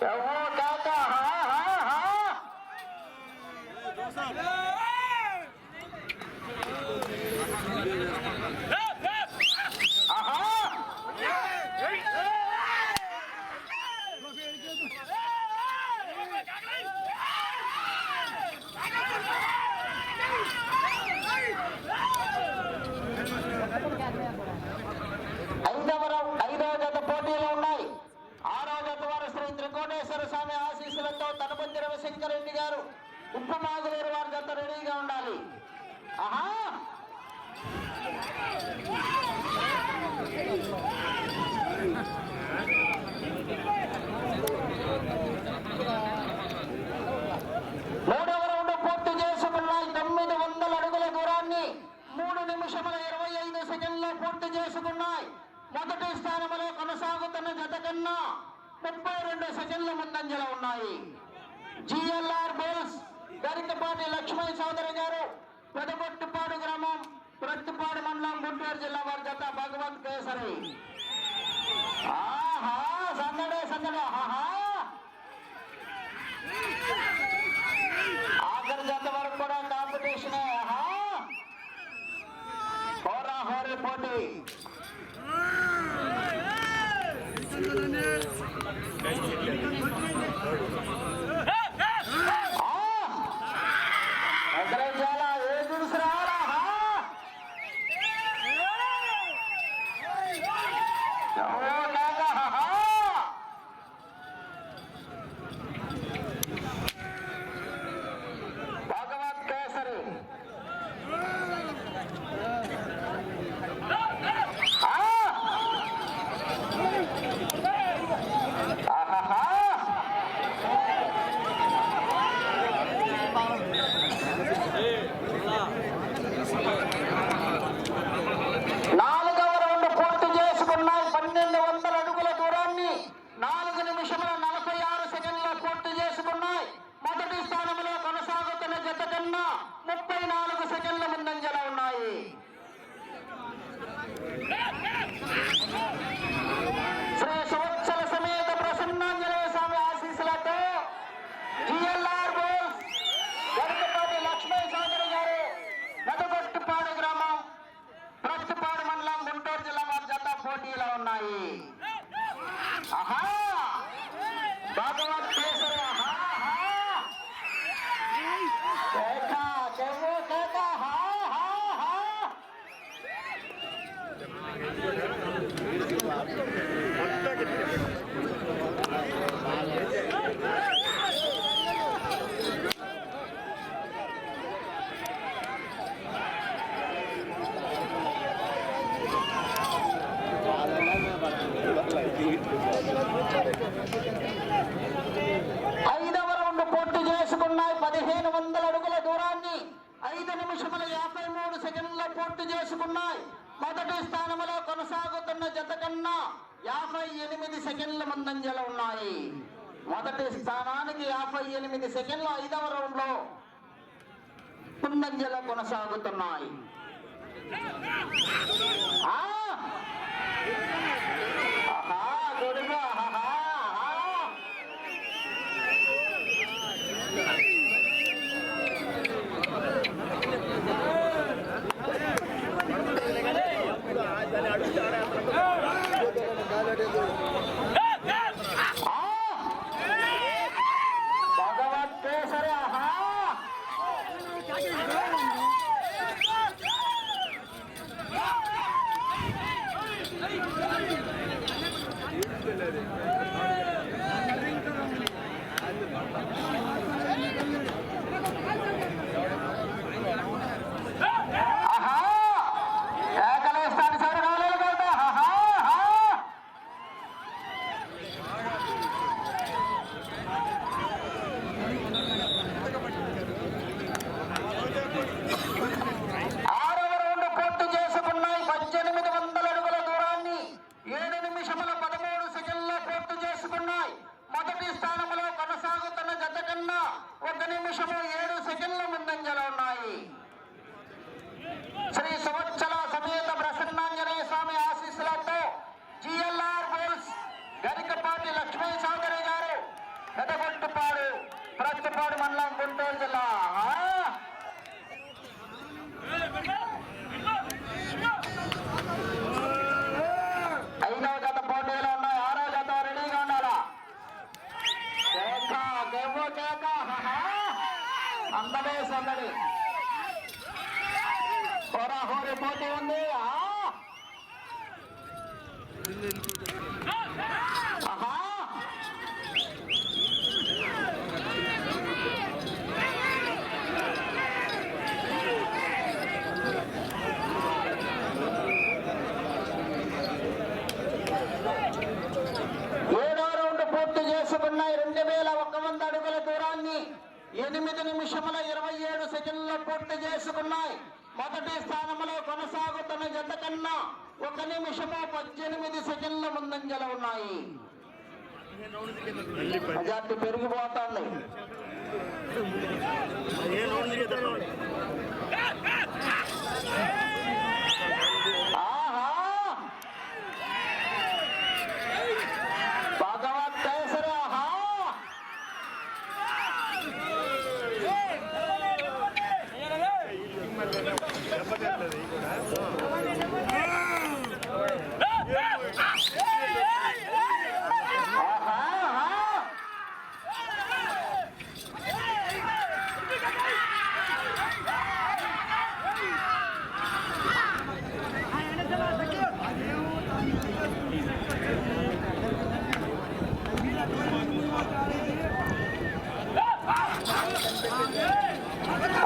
Now, వారి చేత రెడీగా ఉండాలి. ఆహా! చేసుకున్న తొమ్మిది వందల అడుగుల దూరాన్ని మూడు నిమిషముల ఇరవై ఐదు చేసుకున్నాయి. మొదటి స్థానంలో కొనసాగుతున్న జత కన్నా ముప్పై రెండు సెకండ్ల ముందంజలో ఉన్నాయి. జిఎల్ఆర్ బోల్స్ గరికపాటి లక్ష్మణ్ సోదరి గారు పెదగొట్టుపాడు గ్రామం ప్రత్తిపాడు మండలం గుంటూరు జిల్లా వారి జత భగవంత్ కేసరి. ఆహా సందడే సందడే. ఆహా. ఐదు నిమిషముల యాభై మూడు సెకండ్ల పూర్తి చేసుకున్నాయి. మొదటి స్థానంలో కొనసాగుతున్న జత కన్నా యాభై ఎనిమిది సెకండ్ల ముందంజలో ఉన్నాయి. మొదటి స్థానానికి యాభై ఎనిమిది సెకండ్లు ఐదవ రౌండ్లో ముందంజల కొనసాగుతున్నాయి ఆ! ఆహా, గొడుగు, ఆహా, ఆహా. భగవత్ కేసరి ఆహా ఆహా కేకలేస్తాడు సార్ రాలేదు కదా ఆహా ఆహా ఆరవ రౌండ్ పూర్తి చేసుకున్నాయి పద్దెనిమిది వందల అడుగుల దూరాన్ని ఏడు నిమిషముల పదమూడు సెకండ్ల పూర్తి చేసుకున్నాయి మొదటి స్థానంలో కొనసాగుతున్న జత కన్నా ఒక నిమిషము ఏడు సెకండ్ల ముందంజలో ఉన్నాయి శ్రీ సంవత్సర సమేత ప్రసన్నాంజనేయ స్వామి ఆశీస్సులతో జిఎల్ఆర్ బోల్స్ గరికపాటి లక్ష్మీ చౌదరి గారు పెదగొట్టుపాడు ప్రత్తిపాడు మండలం గుంటూరు జిల్లా. ఐదవ జత పోటీలో ఉన్నాయి ఆరో జత రెడీగా ఉండాలా? కేక కేవో కేక అందడే సందడి. హోరాహోరీ పోటీ ఉంది. ఆ. ఆహా. ఏడో రౌండ్ పూర్తి చేసుకున్నాయి రెండు వేల ఒక వంద అడుగుల దూరాన్ని ఎనిమిది నిమిషముల ఇరవై ఏడు సెకండ్ల పూర్తి చేసుకున్నాయి. మొదటి స్థానంలో కొనసాగుతున్న జత కన్నా ఒక నిమిషము పద్దెనిమిది సెకండ్ల ముందంజలు ఉన్నాయి. మెజార్టీ పెరిగిపోతాను ఆహా భగవత్ కేసరి ఆహా ఆహా ఆహా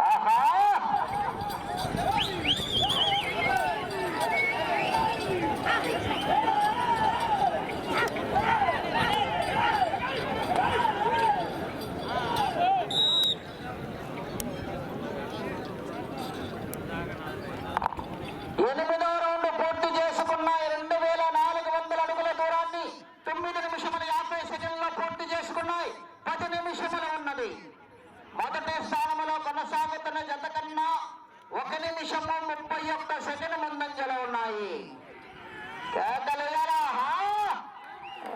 ఆహా ఎనిమిదో రౌండ్ పూర్తి చేసుకున్నాయి రెండు వేల నాలుగు వందల అడుగుల దూరాన్ని తొమ్మిది నిమిషముల యాభై సెకండ్లో పూర్తి చేసుకున్నాయి పది నిమిషములు ఉన్నది మొదటి స్థానంలో కొనసాగుతున్న జత కన్నా ఒక నిమిషము ముప్పై ఒక్క సెకండ్ ముందంజలో ఉన్నాయి కేకలేయాలా? హా?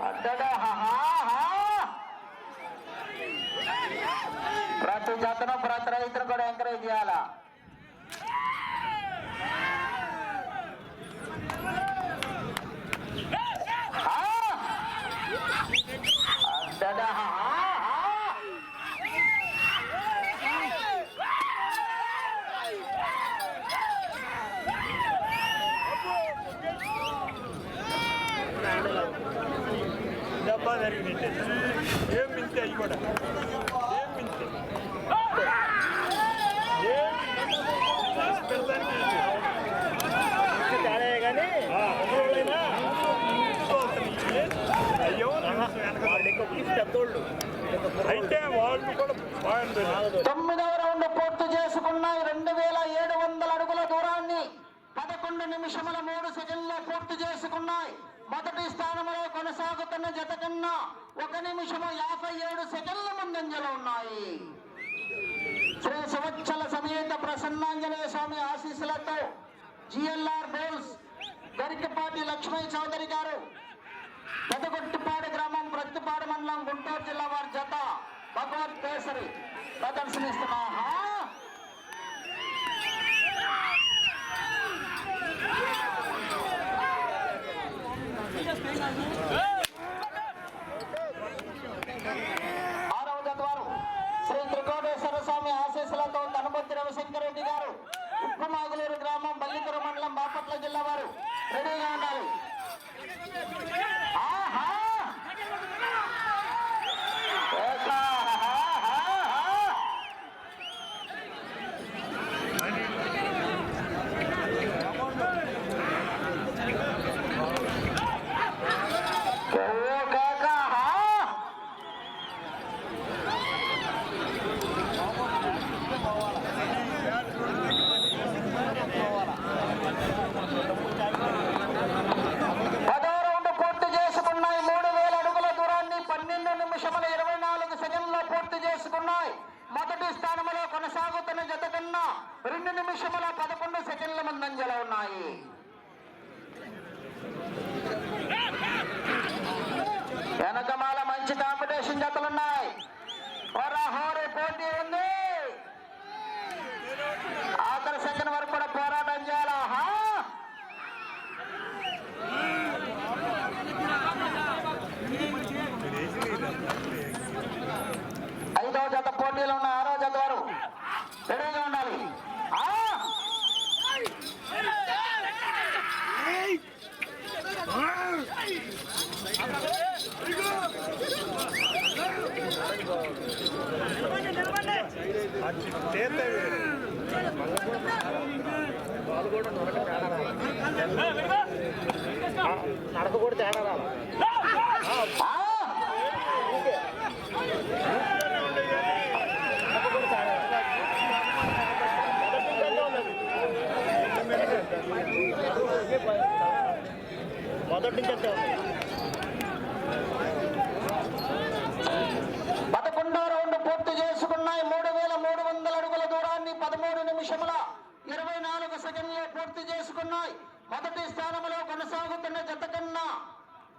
అడ్డడా? హా, హా, హా. ప్రతి జతను ప్రతి అయితే వాళ్ళు కూడా తొమ్మిదవ రౌండ్ పూర్తి చేసుకున్నాయి రెండు వేల ఏడు వందల అడుగుల దూరాన్ని పదకొండు నిమిషముల మూడు సెకండ్లో పూర్తి చేసుకున్నాయి. మొదటి స్థానంలో కొనసాగుతున్న జత కన్నా ఒక నిమిషము యాభై ఏడు సెకండ్ల ముందంజలో ఉన్నాయి. శ్రీ సంవత్సర సమేత ప్రసన్నాంజనేయ స్వామి ఆశీస్సులతో జిఎల్ఆర్ బోల్స్ గరికపాటి లక్ష్మీ చౌదరి గారు పెదగొట్టిపాడు గ్రామం ప్రత్తిపాడ మండలం గుంటూరు జిల్లా వారి జత భగవత్ కేసరి ప్రదర్శనిస్తున్నా పదకొండో రౌండ్ పూర్తి చేసుకున్నాయి. మూడు వేల మూడు వందల అడుగుల దూరాన్ని పదమూడు నిమిషముల ఇరవై నాలుగు సెకండ్లో పూర్తి చేసుకున్నాయి. మొదటి స్థానంలో కొనసాగుతున్న జత కన్నా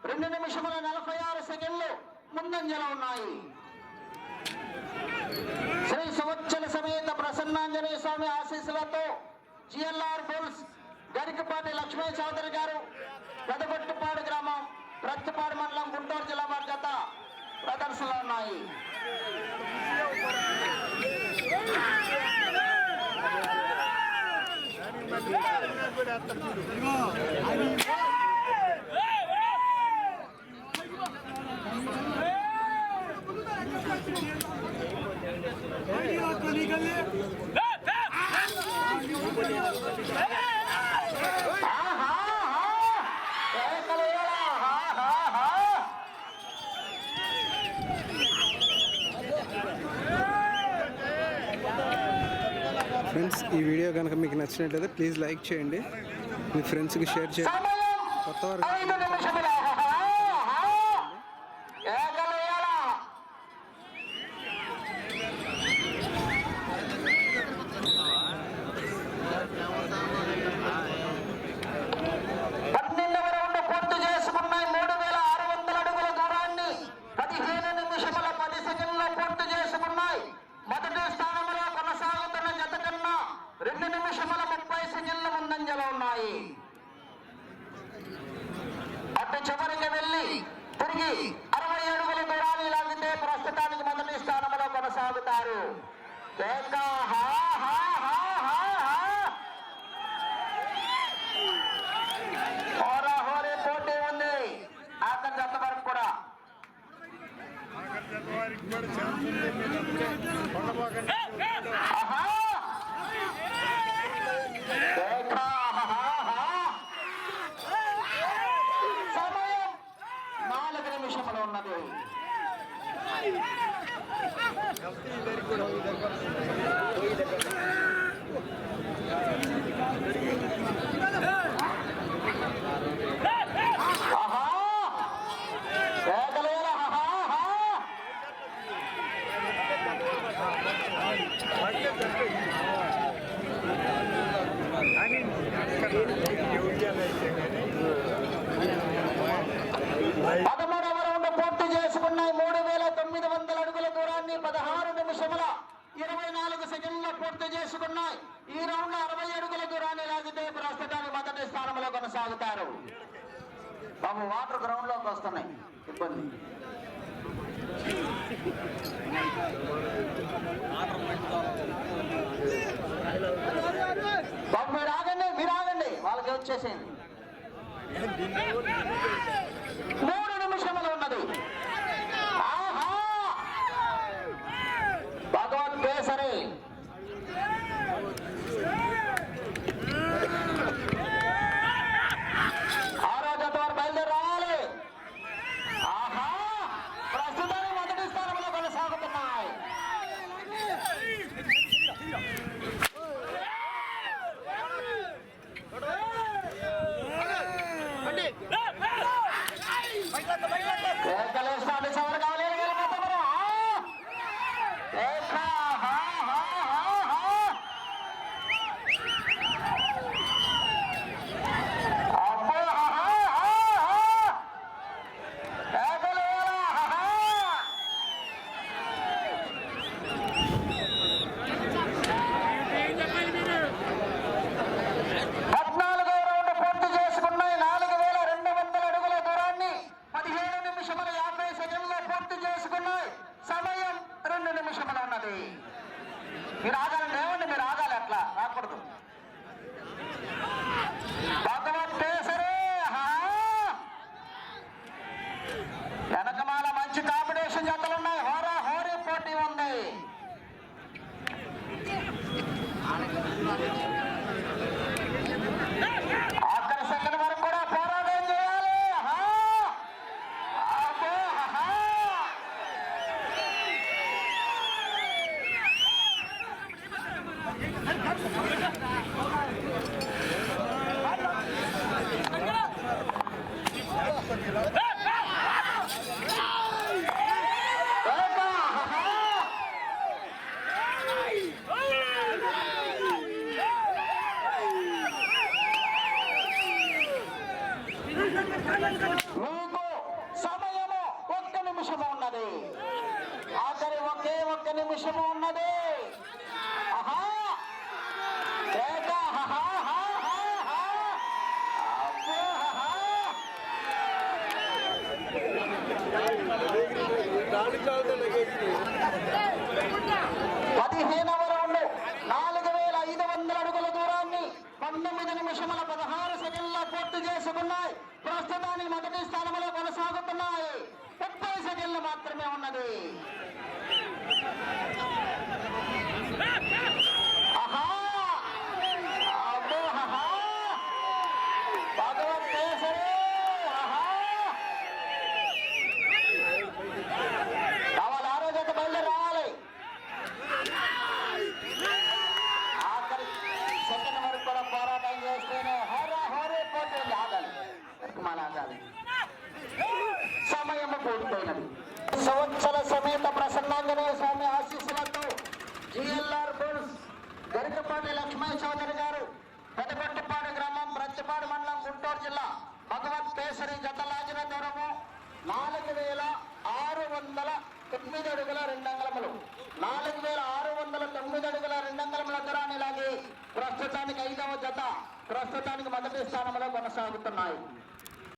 రెండు నిమిషముల నలభై ఆరు సెకండ్లు ముందంజలో ఉన్నాయి. శ్రీ సువచ్చల సమేత ప్రసన్నాంజనేయ స్వామి ఆశీస్సులతో జిఎల్ఆర్ పోల్స్ గరికపాటి లక్ష్మీ చౌదరి గారు పెదగొట్టుపాడు గ్రామం ప్రత్తిపాడు మండలం గుంటూరు జిల్లా వారి జత ప్రదర్శనలో ఉన్నాయి ఆహా, ఆహా! కేకలు వేయాలా? ఆహా, ఆహా! ఫ్రెండ్స్ ఈ వీడియో కనుక మీకు నచ్చినట్లయితే ప్లీజ్ లైక్ చేయండి. మీ ఫ్రెండ్స్కి షేర్ చేయండి. కొత్త వారు ఐదు నిమిషములు. ఆహా, ఆహా! కేకలు వేయాలా? పన్నెండవ రౌండ్ పూర్తి చేసుకున్నాయి మూడు వేల ఆరు వందల అడుగుల దూరాన్ని పదిహేను నిమిషముల పది సెకండ్లో పూర్తి చేసుకున్నాయి మొదటి స్థానంలో కొనసాగుతున్న జత కన్నా రెండు నిమిషముల ముప్పై సెకండ్ల ముందంజలో ఉన్నాయి అటు చివరికి వెళ్ళి తిరిగి అరవై అడుగుల దూరాన్ని లాగితే ప్రస్తుతానికి మొదటి స్థానంలో కొనసాగుతారు. కేక Very good. చేసుకున్నాయి. ఈ రౌండ్లో అరవై అడుగులకు రాని లాగితే ప్రస్తుతానికి మొదటి స్థానంలో కొనసాగుతారు. బాబు వాటర్ గ్రౌండ్లోకి వస్తున్నాయి. ఇబ్బంది. బాబు మీరు ఆగండి మీరు ఆగండి. వాళ్ళకి వచ్చేసింది. మూడు నిమిషములు ఉన్నది. పదిహేనవ రౌండ్ నాలుగు వేల ఐదు వందల అడుగుల దూరాన్ని పంతొమ్మిది నిమిషముల పదహారు సెకండ్ల పూర్తి చేసుకున్నాయి. ప్రస్తుతానికి మొదటి స్థానంలో కొనసాగుతున్నాయి. ముప్పై సెకండ్లు మాత్రమే ఉన్నది.